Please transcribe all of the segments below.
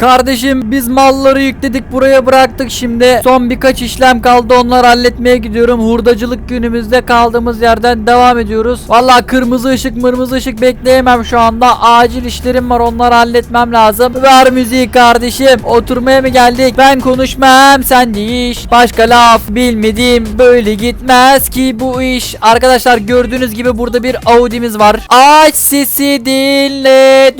Kardeşim biz malları yükledik buraya bıraktık şimdi. Son birkaç işlem kaldı onları halletmeye gidiyorum. Hurdacılık günümüzde kaldığımız yerden devam ediyoruz. Valla kırmızı ışık mırmızı ışık bekleyemem şu anda. Acil işlerim var onları halletmem lazım. Ver müziği kardeşim. Oturmaya mı geldik? Ben konuşmam sen iş. Başka laf bilmedim. Böyle gitmez ki bu iş. Arkadaşlar gördüğünüz gibi burada bir Audi'miz var. Aç sesi dinle.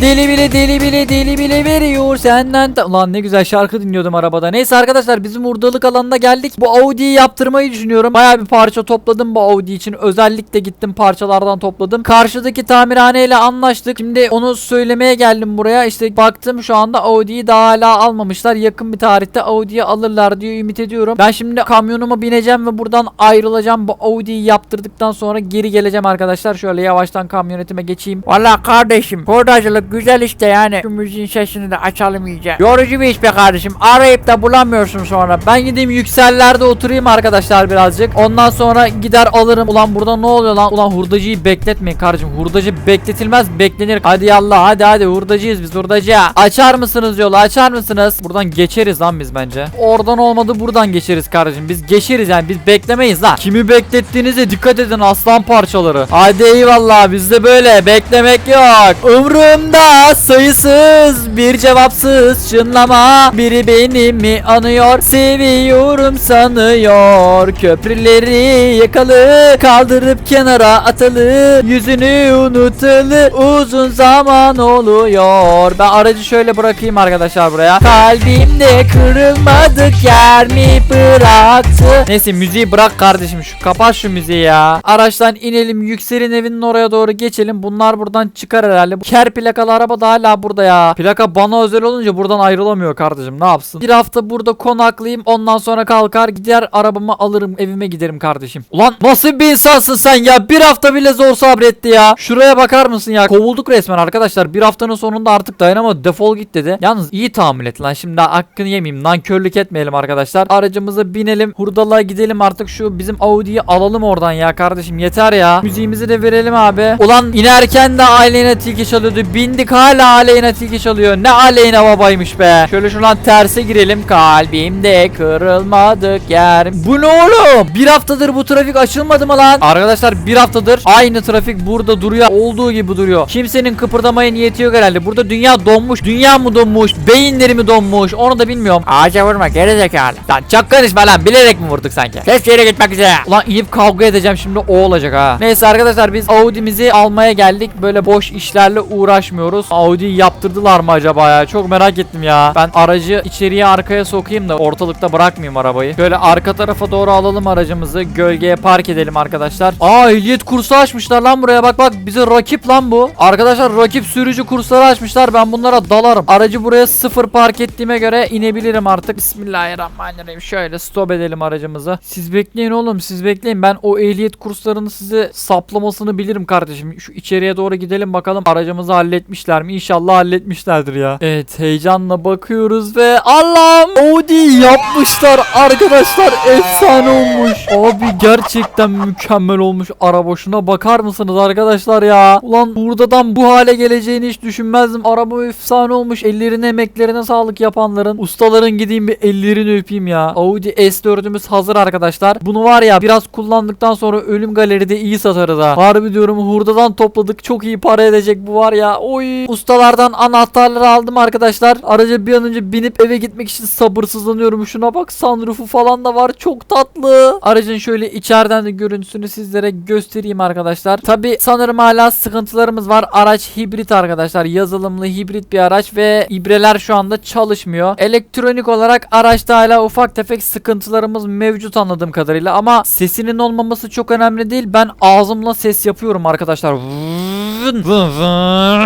Deli bile deli bile deli bile veriyor senden. Lan ne güzel şarkı dinliyordum arabada. Neyse arkadaşlar bizim hurdalık alanına geldik. Bu Audi'yi yaptırmayı düşünüyorum. Baya bir parça topladım bu Audi için. Özellikle gittim parçalardan topladım. Karşıdaki tamirhaneyle anlaştık. Şimdi onu söylemeye geldim buraya. İşte baktım şu anda Audi'yi daha hala almamışlar. Yakın bir tarihte Audi'yi alırlar diye ümit ediyorum. Ben şimdi kamyonuma bineceğim ve buradan ayrılacağım. Bu Audi'yi yaptırdıktan sonra geri geleceğim arkadaşlar. Şöyle yavaştan kamyonetime geçeyim. Valla kardeşim hurdacılık güzel işte yani. Şu müziğin sesini de açalım iyice. Yorucu bir iş be kardeşim. Arayıp da bulamıyorsun sonra. Ben gideyim yüksellerde oturayım arkadaşlar birazcık. Ondan sonra gider alırım. Ulan burada ne oluyor lan? Ulan hurdacıyı bekletmeyin kardeşim. Hurdacı bekletilmez beklenir. Hadi yallah hadi hadi hurdacıyız biz hurdacı. Açar mısınız yolu açar mısınız? Buradan geçeriz lan biz bence. Oradan olmadı buradan geçeriz kardeşim. Biz geçeriz yani biz beklemeyiz lan. Kimi beklettiğinize dikkat edin aslan parçaları. Hadi eyvallah bizde böyle beklemek yok. Umrumda sayısız bir cevapsız çınlama. Biri beni mi anıyor seviyorum sanıyor. Köprüleri yakalı kaldırıp kenara atalı. Yüzünü unutalı uzun zaman oluyor. Ben aracı şöyle bırakayım arkadaşlar buraya. Kalbimde kırılmadık yer mi bıraktı? Neyse müziği bırak kardeşim şu kapat şu müziği ya. Araçtan inelim yükselin evinin oraya doğru geçelim. Bunlar buradan çıkar herhalde. Ker plakalı araba da burada ya. Plaka bana özel olunca buradan ayrılamıyor kardeşim ne yapsın? Bir hafta burada konaklayayım ondan sonra kalkar gider arabamı alırım evime giderim kardeşim. Ulan nasıl bir insansın sen ya? Bir hafta bile zor sabretti ya. Şuraya bakar mısın ya? Kovulduk resmen arkadaşlar. Bir haftanın sonunda artık dayanamadı. Defol git dedi. Yalnız iyi tahammül et lan. Şimdi hakkını yemeyeyim. Nankörlük etmeyelim arkadaşlar. Aracımıza binelim. Hurdalığa gidelim artık şu bizim Audi'yi alalım oradan ya kardeşim. Yeter ya. Müziğimizi de verelim abi. Ulan inerken de Aleyna Tilki çalıyordu. Bindik hala Aleyna Tilki çalıyor. Ne Aleyna babaymış be. Şöyle şuradan terse girelim. Kalbimde kırılmadık yer. Bu ne oğlum? Bir haftadır bu trafik açılmadı mı lan? Arkadaşlar bir haftadır aynı trafik burada duruyor. Olduğu gibi duruyor. Kimsenin kıpırdamaya niyeti yok herhalde. Burada dünya donmuş. Dünya mı donmuş? Beyinleri mi donmuş? Onu da bilmiyorum. Ağaca vurma geri zekalı. Lan çok konuşma lan. Bilerek mi vurduk sanki? Ses yere gitmek üzere. Ulan inip kavga edeceğim şimdi o olacak ha. Neyse arkadaşlar biz Audi'mizi almaya geldik. Böyle boş işlerle uğraşmıyoruz. Audi'yi yaptırdılar mı acaba ya? Çok merak ettim ya. Ben aracı içeriye arkaya sokayım da ortalıkta bırakmayayım arabayı. Şöyle arka tarafa doğru alalım aracımızı. Gölgeye park edelim arkadaşlar. Aa ehliyet kursu açmışlar lan buraya bak bak. Bize rakip lan bu. Arkadaşlar rakip sürücü kursları açmışlar. Ben bunlara dalarım. Aracı buraya sıfır park ettiğime göre inebilirim artık. Bismillahirrahmanirrahim. Şöyle stop edelim aracımızı. Siz bekleyin oğlum siz bekleyin. Ben o ehliyet kurslarını size saplamasını bilirim kardeşim. Şu içeriye doğru gidelim bakalım aracımızı halletmişler mi? İnşallah halletmişlerdir ya. Evet heyecanla bakıyoruz ve Allah'ım Audi yapmışlar arkadaşlar. Efsane olmuş. Abi gerçekten mükemmel olmuş araba. Şuna bakar mısınız arkadaşlar ya? Ulan buradan bu hale geleceğini hiç düşünmezdim. Araba efsane olmuş. Ellerine emeklerine sağlık yapanların. Ustaların gideyim bir ellerini öpeyim ya. Audi S4'ümüz hazır arkadaşlar. Bunu var ya biraz kullandıktan sonra ölüm galeride iyi satarız ha. Harbi diyorum hurdadan topladık. Çok iyi para edecek bu var ya. Oy. Ustalardan anahtarları aldım arkadaşlar. Araca bir an önce binip eve gitmek için sabırsızlanıyorum. Şuna bak sunroofu falan da var. Çok tatlı. Aracın şöyle içeriden de görüntüsünü sizlere göstereyim arkadaşlar. Tabi sanırım hala sıkıntılarımız var. Araç hibrit arkadaşlar. Yazılımlı hibrit bir araç ve ibreler şu anda çalışmıyor. Elektronik olarak araçta hala ufak tefek sıkıntılarımız mevcut anladığım kadarıyla ama sesinin olmaması çok önemli değil. Ben ağzımla ses yapıyorum arkadaşlar. Vın würden.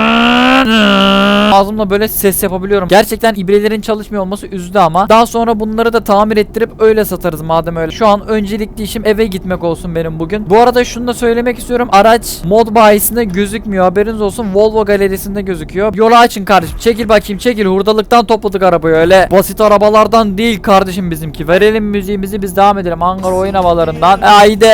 Ağzımla böyle ses yapabiliyorum. Gerçekten ibrelerin çalışmıyor olması üzdü ama. Daha sonra bunları da tamir ettirip öyle satarız madem öyle. Şu an öncelikli işim eve gitmek olsun benim bugün. Bu arada şunu da söylemek istiyorum. Araç mod bayisinde gözükmüyor. Haberiniz olsun. Volvo galerisinde gözüküyor. Yolu açın kardeşim. Çekil bakayım çekil. Hurdalıktan topladık arabayı öyle. Basit arabalardan değil kardeşim bizimki. Verelim müziğimizi biz devam edelim. Ankara oyun havalarından. Haydi.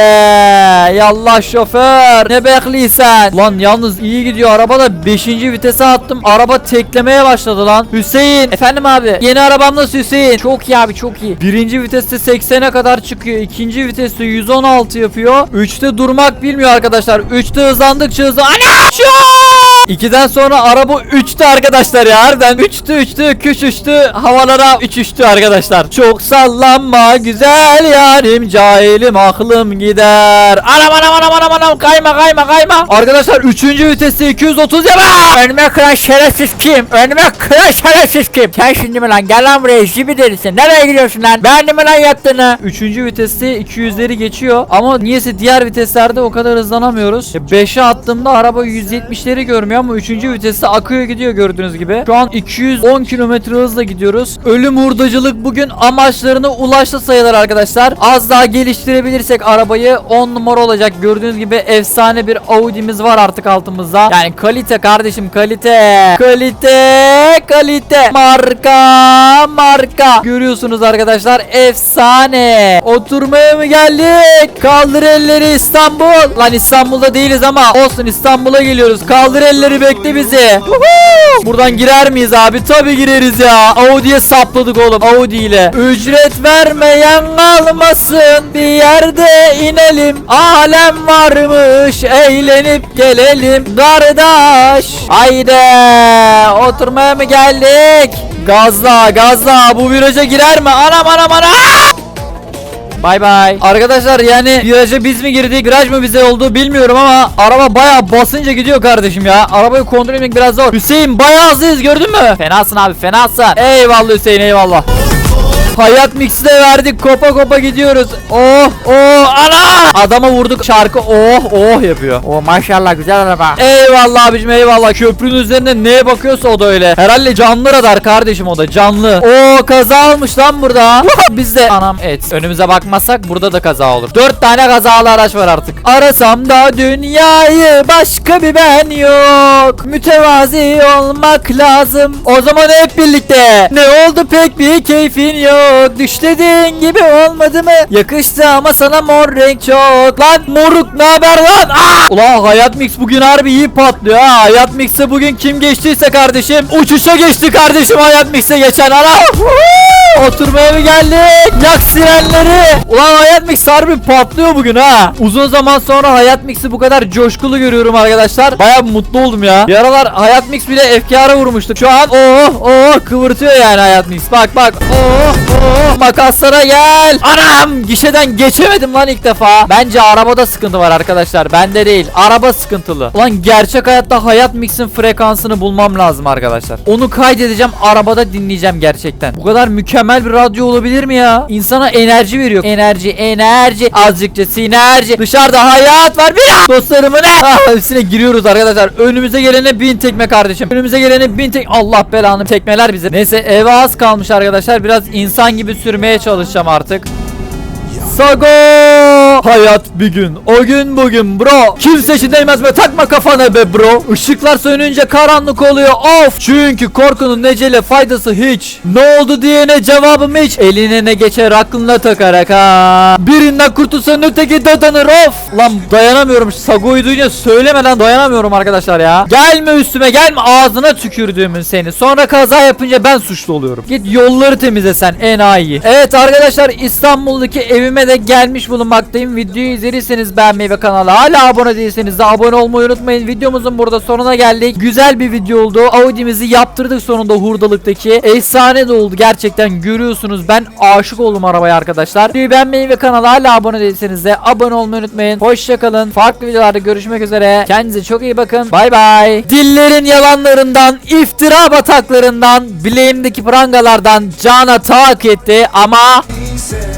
Yallah şoför. Ne bekliyorsun? Lan yalnız iyi gidiyor. Araba da 5. vitese attım. Araba teklemeye başladı lan. Hüseyin. Efendim abi. Yeni arabam nasıl Hüseyin? Çok iyi abi çok iyi. Birinci viteste 80'e kadar çıkıyor. İkinci viteste 116 yapıyor. Üçte durmak bilmiyor arkadaşlar. Üçte hızlandıkça hızlı. Ana! Şu! İkiden sonra araba uçtu arkadaşlar ya harbiden uçtu uçtu küş uçtu havalara üç uçtu arkadaşlar Çok sallanma güzel yarim cahilim aklım gider Anam anam anam anam anam kayma kayma kayma Arkadaşlar 3. viteste 230 yapa Önüme kıran şerefsiz kim? Önüme kıran şerefsiz kim? Sen şimdi mi lan? Gel lan buraya jibi delisin. Nereye gidiyorsun lan? Beğendin mi lan yaptığını? 3. viteste 200'leri geçiyor ama niyeyse diğer viteslerde o kadar hızlanamıyoruz 5'e attığımda araba 170'leri görmüyor ama 3. viteste akıyor gidiyor gördüğünüz gibi. Şu an 210 kilometre hızla gidiyoruz. Ölüm hurdacılık bugün amaçlarına ulaştı sayılır arkadaşlar. Az daha geliştirebilirsek arabayı 10 numara olacak. Gördüğünüz gibi efsane bir Audi'miz var artık altımızda. Yani kalite kardeşim kalite. Kalite kalite. Marka marka. Görüyorsunuz arkadaşlar efsane. Oturmaya mı geldik? Kaldır elleri İstanbul. Lan İstanbul'da değiliz ama olsun İstanbul'a geliyoruz. Kaldır elleri bekle bizi! Buradan girer miyiz abi? Tabi gireriz ya. Audi'ye sapladık oğlum Audi ile. Ücret vermeyen kalmasın Bir yerde inelim. Alem varmış eğlenip gelelim. Kardeş Haydi. Oturmaya mı geldik? Gazla gazla. Bu viraja girer mi? Anam anam anam Bay bay. Arkadaşlar yani viraja biz mi girdik, viraj mı bize oldu bilmiyorum ama araba bayağı basınca gidiyor kardeşim ya. Arabayı kontrol etmek biraz zor. Hüseyin bayağı hızlıyız gördün mü? Fenasın abi fenasın. Eyvallah Hüseyin eyvallah. Hayat mix'i de verdik kopa kopa gidiyoruz. Oh oh ana. Adama vurduk şarkı oh oh yapıyor. O maşallah güzel araba. Eyvallah abicim eyvallah. Köprünün üzerinde neye bakıyorsa o da öyle. Herhalde canlı radar kardeşim o da canlı. Oo kaza olmuş lan burada. Biz de anam et. Önümüze bakmazsak burada da kaza olur. Dört tane kazalı araç var artık. Arasam da dünyayı başka bir ben yok. Mütevazi olmak lazım. O zaman hep birlikte. Ne oldu pek bir keyfin yok. Düş dediğin gibi olmadı mı? Yakıştı ama sana mor renk çok. Lan moruk ne haber lan? Ah! Ulan Hayat Mix bugün harbi iyi patlıyor ha. Hayat Mix'e bugün kim geçtiyse kardeşim. Uçuşa geçti kardeşim Hayat Mix'e geçen ana. Oturmaya mı geldik? Yak sirenleri. Ulan Hayat Mix harbi patlıyor bugün ha. Uzun zaman sonra Hayat Mix'i bu kadar coşkulu görüyorum arkadaşlar. Baya mutlu oldum ya. Bir aralar Hayat Mix bile efkara vurmuştuk. Şu an oh oh kıvırtıyor yani Hayat Mix. Bak bak. Oh oh makaslara gel. Anam gişeden geçemedim lan ilk defa. Bence arabada sıkıntı var arkadaşlar. Bende değil. Araba sıkıntılı. Ulan gerçek hayatta Hayat Mix'in frekansını bulmam lazım arkadaşlar. Onu kaydedeceğim. Arabada dinleyeceğim gerçekten. Bu kadar mükemmel bir radyo olabilir mi ya? İnsana enerji veriyor. Enerji, enerji. Azıcıkça sinerji. Dışarıda hayat var. Bir dostlarımın ah, hepsine giriyoruz arkadaşlar. Önümüze gelene bin tekme kardeşim. Önümüze gelene bin tek. Allah belanı tekmeler bize. Neyse eve az kalmış arkadaşlar. Biraz insan gibi sürmeye çalışacağım artık. Sago Hayat bir gün o gün bugün bro. Kimse için değmez be takma kafana be bro. Işıklar sönünce karanlık oluyor of. Çünkü korkunun necele faydası hiç. Ne oldu diyene cevabım hiç. Eline ne geçer aklına takarak ha. Birinden kurtulsan öteki dadanır of. Lan dayanamıyorum Sago'yu duyunca söylemeden dayanamıyorum arkadaşlar ya. Gelme üstüme gelme ağzına tükürdüğümün seni. Sonra kaza yapınca ben suçlu oluyorum. Git yolları temizle sen enayi. Evet arkadaşlar İstanbul'daki evime de gelmiş bulunmaktayım. Videoyu izlediyseniz beğenmeyi ve kanala hala abone değilseniz de abone olmayı unutmayın. Videomuzun burada sonuna geldik. Güzel bir video oldu. Audi'mizi yaptırdık sonunda hurdalıktaki. Efsane de oldu. Gerçekten görüyorsunuz. Ben aşık oldum arabaya arkadaşlar. Videoyu beğenmeyi ve kanala hala abone değilseniz de abone olmayı unutmayın. Hoşçakalın farklı videolarda görüşmek üzere. Kendinize çok iyi bakın. Bay bay. Dillerin yalanlarından iftira bataklarından Bileğimdeki prangalardan cana tak etti ama He